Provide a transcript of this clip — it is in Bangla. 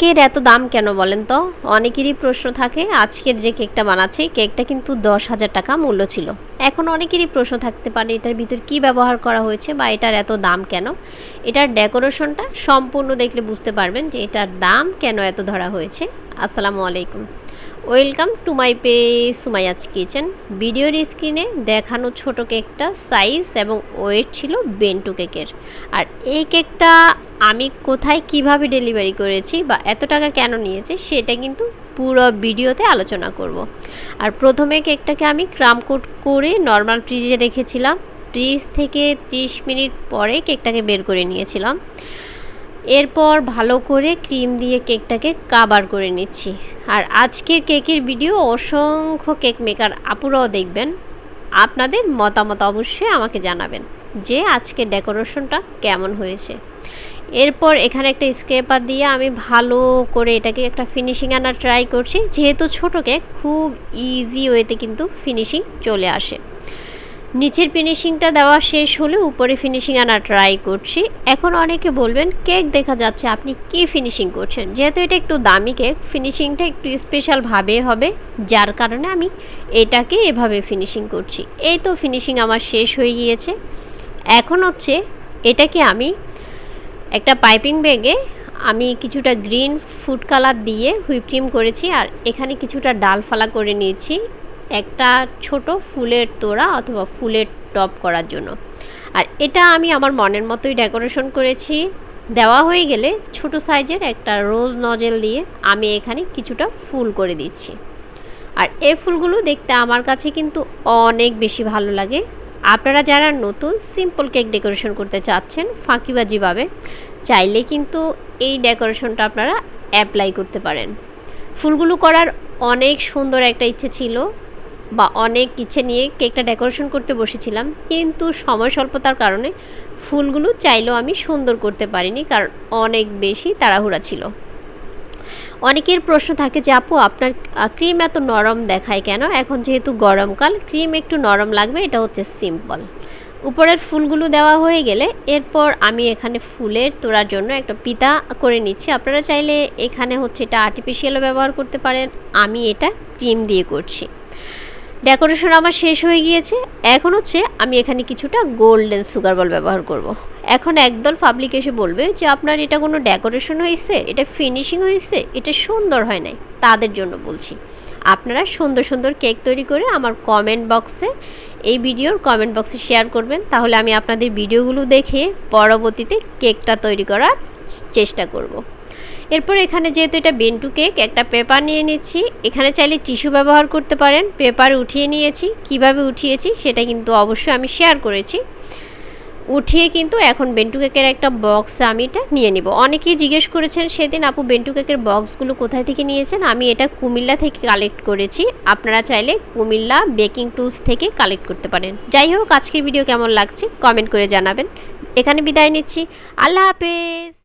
কেকের এত দাম কেন বলেন তো? অনেকেরই প্রশ্ন থাকে, আজকের যে কেকটা বানাচ্ছি কেকটা কিন্তু দশ হাজার টাকা মূল্য ছিল। এখন অনেকেরই প্রশ্ন থাকতে পারে, এটার ভিতর কি ব্যবহার করা হয়েছে বা এটার এত দাম কেন? এটার ডেকোরেশনটা সম্পূর্ণ দেখলে বুঝতে পারবেন যে এটার দাম কেন এত ধরা হয়েছে। আসসালামু আলাইকুম। ওয়েলকাম টু মাই পে সুমাইয়াজ কিচেন। ভিডিওর স্ক্রিনে দেখানো ছোট কেকটা সাইজ এবং ওয়েট ছিল বেন্টু কেকের। আর এই কেকটা আমি কোথায় কীভাবে ডেলিভারি করেছি বা এত টাকা কেন নিয়েছে সেটা কিন্তু পুরো ভিডিওতে আলোচনা করব। আর প্রথমে কেকটাকে আমি ক্রাম কোট করে নর্মাল ফ্রিজে রেখেছিলাম। ফ্রিজ থেকে 30 মিনিট পরে কেকটাকে বের করে নিয়েছিলাম। এরপর ভালো করে ক্রিম দিয়ে কেকটাকে কাবার করে নিচ্ছি। আর আজকের কেকের ভিডিও অসংখ্য কেক মেকার আপুরাও দেখবেন। আপনাদের মতামত অবশ্যই আমাকে জানাবেন যে আজকের ডেকোরেশনটা কেমন হয়েছে। এরপর এখানে একটা স্ক্রেপার দিয়ে আমি ভালো করে এটাকে একটা ফিনিশিং আনার ট্রাই করছি। যেহেতু ছোটো কেক খুব ইজি ওয়েতে কিন্তু ফিনিশিং চলে আসে। নিচের ফিনিশিংটা দেওয়া শেষ হলে উপরে ফিনিশিং আনা ট্রাই করছি। এখন অনেকে বলবেন কেক দেখা যাচ্ছে, আপনি কি ফিনিশিং করছেন? যেহেতু এটা একটু দামি কেক ফিনিশিংটা একটু স্পেশালভাবে হবে। যার কারণে আমি এটাকে এভাবে ফিনিশিং করছি। এই তো ফিনিশিং আমার শেষ হয়ে গিয়েছে। এখন হচ্ছে এটাকে আমি একটা পাইপিং ব্যাগে আমি কিছুটা গ্রিন ফুড কালার দিয়ে হুইপ ক্রিম করেছি আর এখানে কিছুটা ডাল ফালা করে নিয়েছি একটা ছোট ফুলের তোড়া অথবা ফুলের টপ করার জন্য। আর এটা আমি আমার মনের মতোই ডেকোরেশন করেছি। দেওয়া হয়ে গেলে ছোট সাইজের একটা রোজ নজেল দিয়ে আমি এখানে কিছুটা ফুল করে দিচ্ছি। আর এই ফুলগুলো দেখতে আমার কাছে কিন্তু অনেক বেশি ভালো লাগে। আপনারা যারা নতুন সিম্পল কেক ডেকোরেশন করতে চাচ্ছেন ফাঁকিবাজিভাবে চাইলে কিন্তু এই ডেকোরেশনটা আপনারা অ্যাপ্লাই করতে পারেন। ফুলগুলো করার অনেক সুন্দর একটা ইচ্ছে ছিল বা অনেক ইচ্ছে নিয়ে কেকটা ডেকোরেশন করতে বসেছিলাম, কিন্তু সময় স্বল্পতার কারণে ফুলগুলো চাইলেও আমি সুন্দর করতে পারিনি, কারণ অনেক বেশি তাড়াহুড়া ছিল। অনেকের প্রশ্ন থাকে যে, আপু, আপনার ক্রিম এত নরম দেখায় কেন? এখন যেহেতু গরমকাল, ক্রিম একটু নরম লাগবে, এটা হচ্ছে সিম্পল। উপরের ফুলগুলো দেওয়া হয়ে গেলে, এরপর আমি এখানে ফুলের তোড়ার জন্য একটা পিতা করে নিচ্ছি। আপনারা চাইলে এখানে হচ্ছে এটা আর্টিফিশিয়ালও ব্যবহার করতে পারেন। আমি এটা ক্রিম দিয়ে করছি। ডেকোরেশন আমার শেষ হয়ে গিয়েছে। এখন হচ্ছে আমি এখানে কিছুটা গোল্ডেন সুগার বল ব্যবহার করব। এখন একদল পাবলিক এসে বলবে যে, আপনার এটা কোনো ডেকোরেশন হয়েছে? এটা ফিনিশিং হয়েছে? এটা সুন্দর হয় নাই? তাদের জন্য বলছি। আপনারা সুন্দর সুন্দর কেক তৈরি করে আমার কমেন্ট বক্সে এই ভিডিওর কমেন্ট বক্সে শেয়ার করবেন। তাহলে আমি আপনাদের ভিডিওগুলো দেখে পরবর্তীতে কেকটা তৈরি করার চেষ্টা করব। এরপর এখানে যেহেতু এটা বেন্টু কেক, একটা পেপার নিয়ে নিচ্ছি। এখানে চাইলে টিস্যু ব্যবহার করতে পারেন। পেপার উঠিয়ে নিয়েছি। কীভাবে উঠিয়েছি সেটা কিন্তু অবশ্যই আমি শেয়ার করেছি। উঠিয়ে কিন্তু এখন বেন্টু কেকের একটা বক্স আমি এটা নিয়ে নিব। অনেকেই জিজ্ঞেস করেছেন, সেদিন আপু বেন্টু কেকের বক্সগুলো কোথায় থেকে নিয়েছেন? আমি এটা কুমিল্লা থেকে কালেক্ট করেছি। আপনারা চাইলে কুমিল্লা বেকিং টুলস থেকে কালেক্ট করতে পারেন। যাই হোক, আজকের ভিডিও কেমন লাগছে কমেন্ট করে জানাবেন। এখানে বিদায় নিচ্ছি। আল্লাহ হাফেজ!